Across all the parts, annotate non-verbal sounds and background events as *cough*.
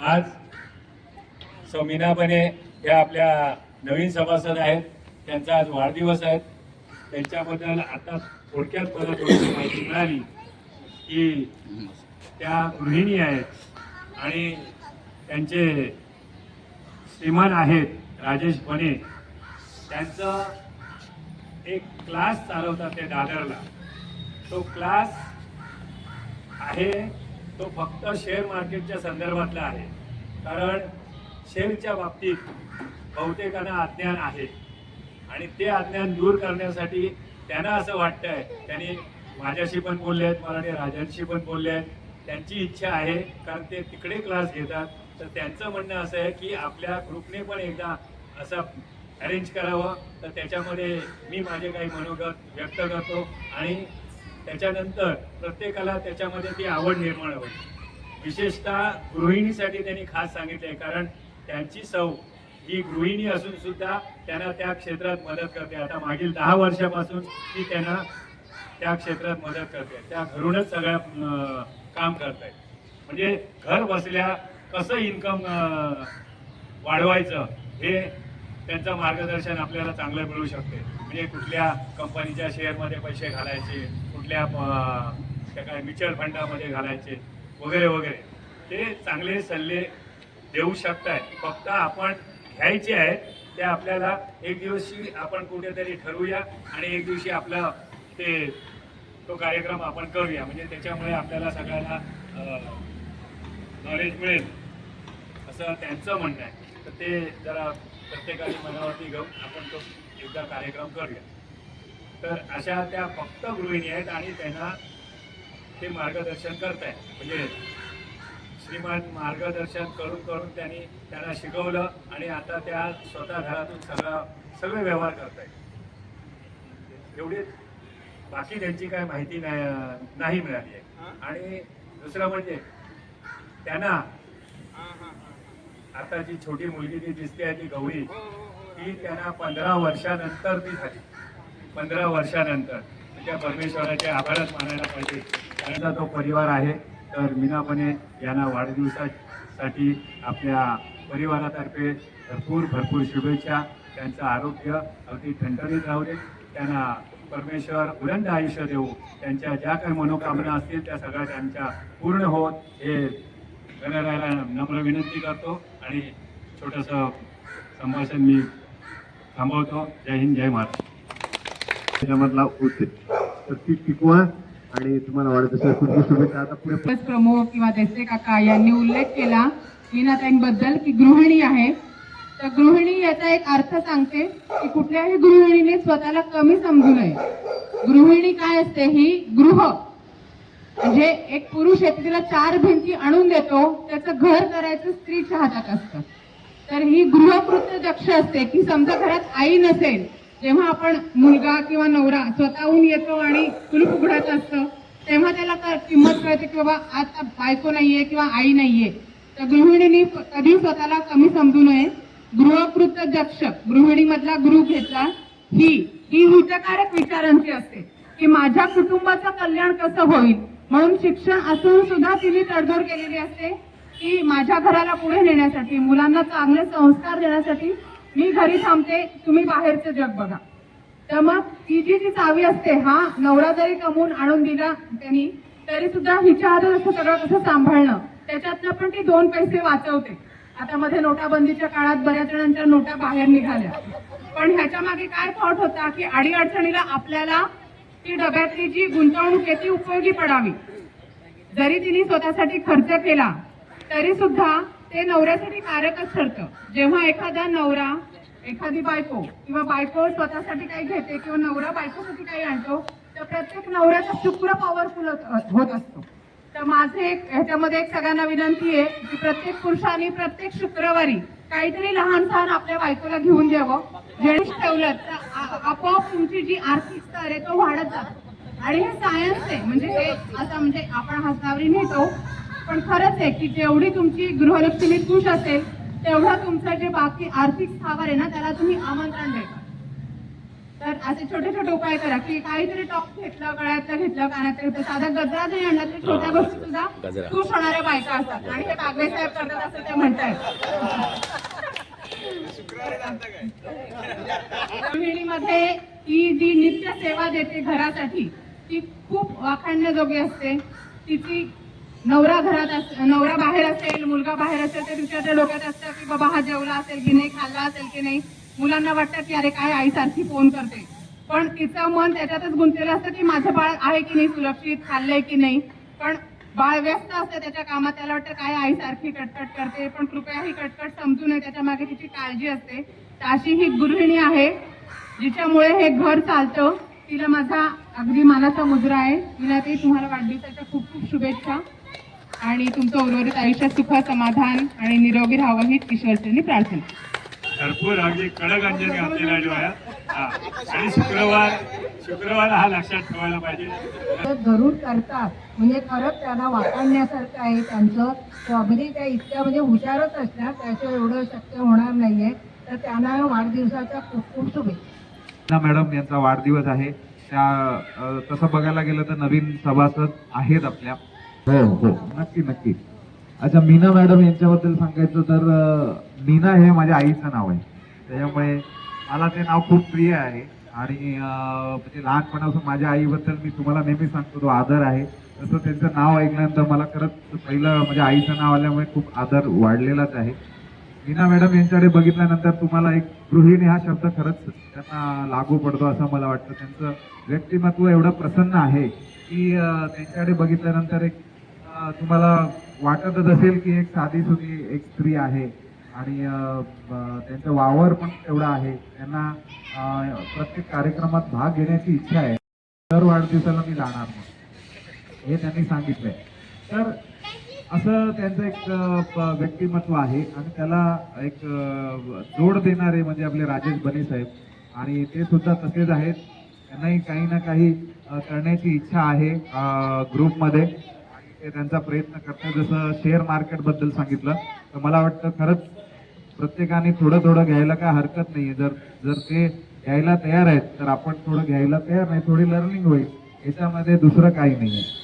आज सौमिना बने या आपल्या नवीन सभासद आहेत. त्यांचा आज वाढदिवस आहे. त्यांच्याबद्दल आता थोडक्यात मला थोडीशी माहिती मिळाली की त्या गृहिणी आहेत आणि त्यांचे श्रीमान आहेत राजेश बने. त्यांचं एक क्लास चालवतात ते दादरला. तो क्लास आहे तो फक्त शेअर मार्केटच्या संदर्भातला आहे. कारण शेअरच्या बाबतीत बहुतेकांना अज्ञान आहे. आणि ते अज्ञान दूर करण्यासाठी त्यांना असं वाटतं आहे त्यांनी माझ्याशी पण बोलले आहेत मराठी राजांशी पण बोलले आहेत त्यांची इच्छा आहे कारण ते तिकडे क्लास घेतात. तर त्यांचं म्हणणं असं आहे की आपल्या ग्रुपने पण एकदा असं अरेंज करावं. तर त्याच्यामध्ये मी माझे काही मनोगत व्यक्त करतो. आणि त्याच्यानंतर प्रत्येकाला त्याच्यामध्ये ती आवड निर्माण होईल विशेषतः गृहिणीसाठी त्यांनी खास सांगितले कारण त्यांची सौ ही गृहिणी असून सुद्धा त्यांना त्या क्षेत्रात मदत करते. आता मागील दहा वर्षापासून ती त्यांना त्या क्षेत्रात मदत करते. त्या घरूनच सगळ्या काम काम आहेत म्हणजे घर बसल्या कसं इन्कम वाढवायचं हे त्यांचं मार्गदर्शन आपल्याला चांगलं मिळू शकते. म्हणजे कुठल्या कंपनीच्या शेअरमध्ये पैसे घालायचे कुठल्या त्या काय म्युच्युअल फंडामध्ये घालायचे वगैरे वगैरे ते चांगले सल्ले देऊ शकताय. फक्त आपण घ्यायचे आहेत ते आपल्याला एक दिवशी आपण कुठेतरी ठरवूया आणि एक दिवशी आपला ते तो कार्यक्रम आपण करूया. म्हणजे त्याच्यामुळे आपल्याला सगळ्यांना नॉलेज मिळेल. असं त्यांचं म्हणणं आहे. तर ते जरा प्रत्येकाने मनावरती घेऊन आपण तो एकदा कार्यक्रम करूया तर अशा त्या फक्त गृहिणी आहेत आणि त्यांना ते मार्गदर्शन करतायत. म्हणजे श्रीमान मार्गदर्शन करून करून त्यांनी त्यांना शिकवलं आणि आता त्या स्वतः घरातून सगळं सगळे व्यवहार करतायत. एवढे बाकी त्यांची काय माहिती नाही नाही मिळाली आहे. आणि दुसरं म्हणजे त्यांना आता जी छोटी मुलगी जी दिसते आहे ती गौरी. ती त्यांना पंधरा वर्षानंतर ती झाली. पंधरा वर्षानंतर. त्या परमेश्वराचे आभारच मानायला पाहिजे. त्यांचा तो परिवार आहे तर मीनापणे यांना वाढदिवसासाठी आपल्या परिवारातर्फे भरपूर भरपूर शुभेच्छा. त्यांचं आरोग्य अगदी ठणठणीत राहू दे. त्यांना परमेश्वर उरंड आयुष्य देऊ. त्यांच्या ज्या काही मनोकामना असतील त्या सगळ्या त्यांच्या पूर्ण होत. हे गणरायाला नम्र विनंती करतो. आणि छोटंसं संभाषण मी थांबवतो. जय हिंद जय महाराष्ट्र. त्याच्यामधला होते तर ती टिकवा आणि तुम्हाला वाटत असेल खूप शुभेच्छा. आता पुढे प्रमुख किंवा देसरे काका यांनी उल्लेख केला मीनाताईंबद्दल की गृहिणी आहे. तर गृहिणी याचा एक अर्थ सांगते की कुठल्याही गृहिणीने स्वतःला कमी समजू नये. गृहिणी काय असते ही गृह. म्हणजे एक पुरुष आहे तिला चार भिंती आणून देतो त्याचं घर करायचं स्त्रीच्या हातात असतं. तर ही गृहकृत्य दक्ष असते की समजा घरात आई नसेल जेव्हा आपण मुलगा किंवा नवरा स्वतःहून येतो आणि कुलूप उघडायचं असतं तेव्हा त्याला किंमत कळते की बाबा आता बायको नाहीये किंवा आई नाहीये. तर गृहिणीनी कधी स्वतःला कमी समजू नये. गृहकृत्य दक्ष गृहिणीमधला गृह घेतला ही ही हितकारक विचारांची असते की माझ्या कुटुंबाचं कल्याण कसं होईल? म्हणून शिक्षण असून सुद्धा तिने तडजोड केलेली असते. की माझ्या घराला पुढे नेण्यासाठी मुलांना चांगले संस्कार देण्यासाठी मी घरी थांबते. तुम्ही बाहेरचं जग बघा. तर मग ती जी जी चावी असते हा नवरा जरी कमवून आणून दिला त्यांनी तरी सुद्धा हिच्या हातात असं सगळं कसं सांभाळणं त्याच्यातनं पण ती दोन पैसे वाचवते. आता मध्ये नोटाबंदीच्या काळात बऱ्याच जणांच्या नोटा बाहेर निघाल्या. पण ह्याच्या मागे काय थॉट होता की अडीअडचणीला आपल्याला ती डब्यातली जी गुंतवणूक आहे ती उपयोगी पडावी. जरी तिने स्वतःसाठी खर्च केला तरी सुद्धा ते नवऱ्यासाठी कारकच ठरतं. जेव्हा एखादा नवरा एखादी बायको किंवा बायको स्वतःसाठी काही घेते किंवा नवरा बायकोसाठी काही आणतो तर प्रत्येक नवऱ्याचा शुक्र पॉवरफुल होत असतो. तर माझे एक ह्याच्यामध्ये एक सगळ्यांना विनंती आहे की प्रत्येक पुरुषाने प्रत्येक शुक्रवारी काहीतरी लहान सहान आपल्या बायकोला घेऊन द्यावं. जेणे ठेवलं तर आपोआप तुमची जी आर्थिक स्तर आहे तो वाढत जातो. आणि हे सायन्स आहे. म्हणजे हे असं म्हणजे आपण हसनावरी नेतो. पण खरंच आहे की जेवढी तुमची गृहलक्ष्मी खुश असेल तेवढा तुमचं जे बाकी आर्थिक स्थावर आहे ना त्याला तुम्ही आमंत्रण देता. तर असे छोटे छोटे उपाय करा की काहीतरी टॉप घेतलं गळ्यातलं घेतलं कानातलं घेतलं साधा गजरा जरी आणला तरी छोट्या गोष्टी सुद्धा खुश होणाऱ्या बायका असतात. आणि हे कागवे साहेब करतात असं ते म्हणतायत. गृहिणीमध्ये ही जी नित्य सेवा देते घरासाठी ती खूप वाखाणण्याजोगी असते. तिची नवरा घरात अस नवरा बाहेर असेल मुलगा बाहेर असेल तर तिच्या त्या डोक्यात असतं की बाबा हा जेवला असेल की नाही खाल्ला असेल की नाही. मुलांना वाटतं की अरे काय आईसारखी फोन करते. पण तिचं मन त्याच्यातच गुंतलेलं असतं की माझं बाळ आहे की नाही सुरक्षित खाल्लंय की नाही. पण बाळ व्यस्त असतं त्याच्या कामात त्याला वाटतं काय आईसारखी कटकट करते. पण कृपया ही कटकट समजू नये त्याच्यामागे तिची काळजी असते. तर अशी ही गृहिणी आहे जिच्यामुळे हे घर चालतं. तिला माझा अगदी मानाचा मुद्रा आहे. तिला ते तुम्हाला वाढदिवसाच्या खूप खूप शुभेच्छा. आणि तुमचं उर्वरित आयुष्यात सुख समाधान आणि निरोगी राहावं हीच ईश्वरचरणी प्रार्थना. भरपूर अगदी कडक अंजनी घातलेला डोळ्यात. हा. आणि शुक्रवार शुक्रवार हा लक्षात ठेवायला पाहिजे. ते जरूर करतात. म्हणजे खरंच त्यांना वाखाणण्यासारखं आहे त्यांचं. तो अगदी त्या इतक्या म्हणजे हुशारच असणार त्याच्या एवढं शक्य होणार नाहीये. तर त्यांना वाढदिवसाच्या खूप खूप शुभेच्छा. ना मॅडम यांचा वाढदिवस आहे. त्या अ, तसं बघायला गेलं तर नवीन सभासद आहेत आपल्या. हो हो. नक्की नक्की. अच्छा मीना मॅडम यांच्याबद्दल सांगायचं तर मीना हे माझ्या आईचं नाव आहे. त्याच्यामुळे मला ते नाव खूप प्रिय आहे. आणि म्हणजे लहानपणापासून माझ्या आईबद्दल मी तुम्हाला नेहमी सांगतो तो आदर आहे. तसं त्यांचं नाव ऐकल्यानंतर मला खरंच पहिलं माझ्या आईचं नाव आल्यामुळे खूप आदर वाढलेलाच आहे. मीना मॅडम यांच्याकडे बघितल्यानंतर तुम्हाला एक गृहिणी हा शब्द खरंच त्यांना लागू पडतो असं मला वाटतं. त्यांचं व्यक्तिमत्व एवढं प्रसन्न आहे की त्यांच्याकडे बघितल्यानंतर एक तुम्हाला वाटतच असेल की एक साधी सुधी एक स्त्री आहे आणि त्यांचं त्यांचा वावर पण तेवढा आहे. त्यांना प्रत्येक कार्यक्रमात भाग घेण्याची इच्छा आहे. दर वाढदिवसाला मी जाणार नाही. हे त्यांनी सांगितलंय. तर असं त्यांचं एक प- व्यक्तिमत्व आहे आणि त्याला एक जोड देणारे म्हणजे आपले राजेश बने साहेब. आणि ते सुद्धा तसेच आहेत. त्यांनाही काही ना काही करण्याची इच्छा आहे ग्रुपमध्ये ते त्यांचा प्रयत्न करतात जसं शेअर मार्केटबद्दल सांगितलं तर मला वाटतं खरंच प्रत्येकाने थोडं थोडं घ्यायला काय हरकत नाही जर जर ते घ्यायला तयार आहेत तर आपण थोडं घ्यायला तयार नाही थोडी लर्निंग होईल. याच्यामध्ये दुसरं काही नाही आहे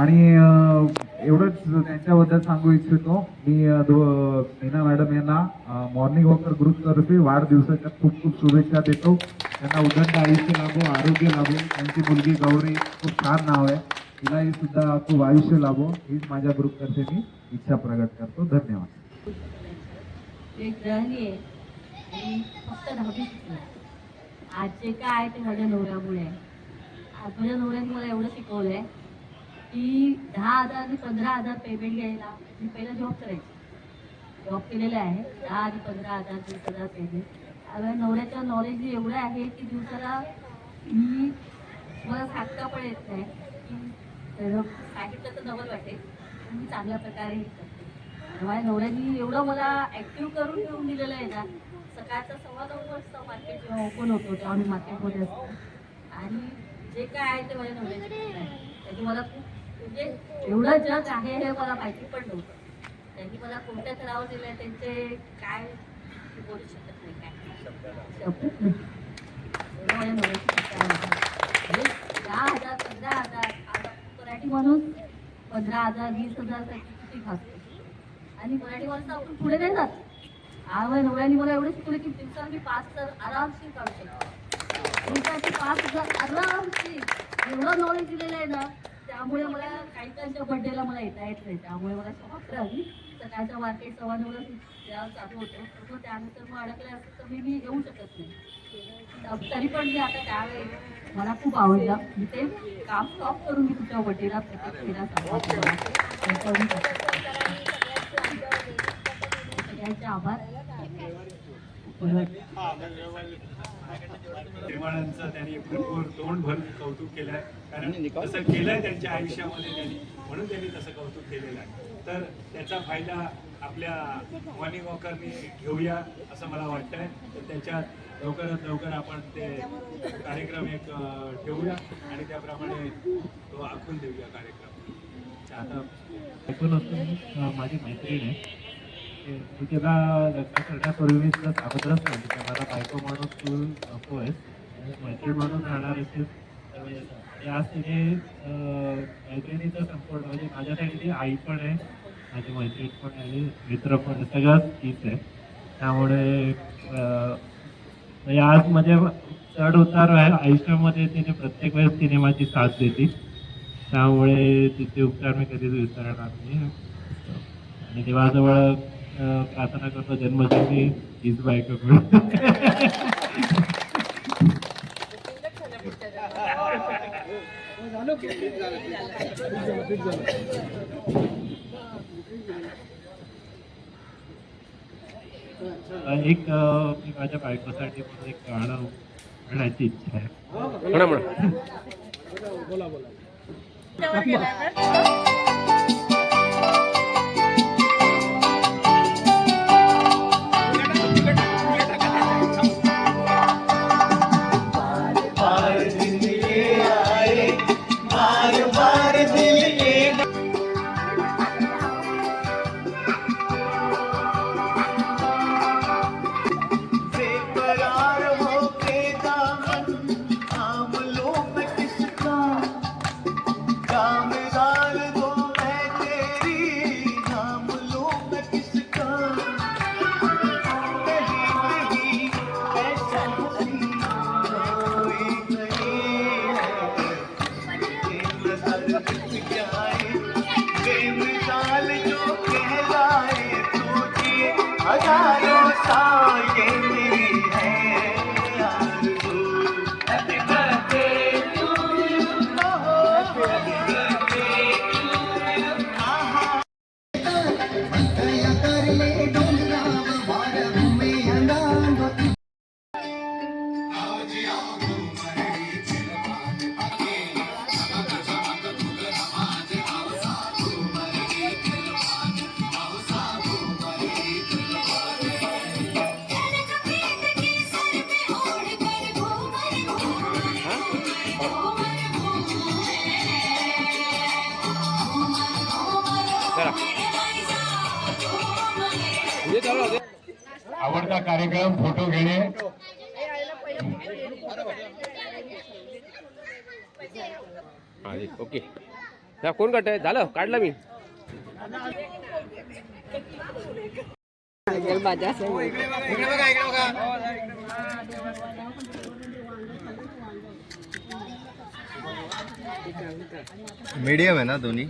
आणि एवढंच त्यांच्याबद्दल सांगू इच्छितो. मी मीना मॅडम यांना मॉर्निंग वॉकर ग्रुपतर्फे वाढदिवसाच्या खूप खूप शुभेच्छा देतो. त्यांना उदंड आयुष्य लाभो आरोग्य लाभो. त्यांची मुलगी गौरी खूप छान नाव आहे. तिलाही सुद्धा खूप आयुष्य लाभो हीच माझ्या ग्रुपतर्फे मी इच्छा प्रकट करतो. धन्यवाद. एक आहे. फक्त दहावी आज जे काय आहे ते माझ्या नवऱ्यामुळे आहे. आज माझ्या नवऱ्याने मला एवढं शिकवलं आहे की दहा हजार आणि पंधरा हजार पेमेंट घ्यायला मी पहिला जॉब करायची. जॉब केलेला आहे. दहा आणि पंधरा हजार वीस हजार पेमेंट आणि नवऱ्याच्या नॉलेज एवढं आहे की दिवसाला मी मला सांगता पण येत नाही. की तर तर नवल वाटेल पण मी चांगल्या प्रकारे हे करते. माझ्या नवऱ्याने एवढं मला ऍक्टिव्ह करून ठेवून दिलेलं आहे ना सकाळचा सव्वा नऊ वाजता मार्केट जेव्हा ओपन होतो तेव्हा मी मार्केटमध्ये असतो. आणि जे काय आहे ते माझ्या नवऱ्याची त्याची मला खूप म्हणजे एवढं जग आहे हे मला माहिती पण नव्हतं. त्यांनी मला कोणत्या थरावर दिलं आहे त्यांचे काय बोलू शकत नाही काय आहे. म्हणजे दहा हजार पंधरा हजार मराठी माणूस पंधरा हजार वीस हजार किती खातो आणि मराठी माणूस आपण पुढे नाही जात. आवाज नवऱ्याने मला एवढं शिकवलं की दिवसाला मी पाच तर आरामशीर काढू शकतो. दिवसाचे पाच हजार आरामशीर. एवढं नॉलेज दिलेलं आहे ना त्यामुळे मला काही काहीच्या बड्डेला मला येता येत नाही. त्यामुळे मला शॉक राहिली सकाळचं वाटे सव्वा नऊला चालू होतं तर मग त्यानंतर मग अडकले असं तर मी मी येऊ शकत नाही. तरी पण मी आता त्यावेळेस मला खूप आवडला. मी ते काम स्टॉप करून मी तुझ्या वटेला सगळ्यांचे आभार. निर्माणांचं त्यांनी भरपूर कौतुक केलंय. कारण तसं केलंय त्यांच्या आयुष्यामध्ये त्यांनी. म्हणून त्यांनी तसं कौतुक केलेलं आहे. तर त्याचा फायदा आपल्या मॉर्निंग वॉकरनी घेऊया असं मला वाटतं आहे तर त्याच्यात लवकरात लवकर आपण ते कार्यक्रम एक ठेवूया आणि त्याप्रमाणे तो आखून देऊया कार्यक्रम. आता ऐकून असतो माझी मैत्रीण आहे. ते- मी तिला लग्न करण्यापूर्वी तिला अगोदरच सांगितलं मला बायको म्हणून तू नको आहेस मैत्रीण म्हणून राहणार असेल म्हणजे आज तिने मैत्रिणीचा संपूर्ण म्हणजे माझ्यासाठी ती आई पण आहे माझी मैत्रीण पण आहे मित्र पण आहे सगळंच तीच आहे. त्यामुळे म्हणजे आज म्हणजे चढ उतार आहे आयुष्यामध्ये तिने प्रत्येक वेळेस तिने माझी साथ दिली त्यामुळे तिचे उपचार मी कधीच विसरणार नाही. आणि देवाजवळ प्रार्थना करतो जन्मजन्मी हीच बायको म्हणून *laughs* एक मी माझ्या बायकोसाठी पण एक गाणं म्हणण्याची इच्छा आहे. हजारों कार्यक्रम फ़ोटो घेणे. ओके. त्या कोण काढताय झालं? काढलं मी. मीडियम आहे ना दोन्ही?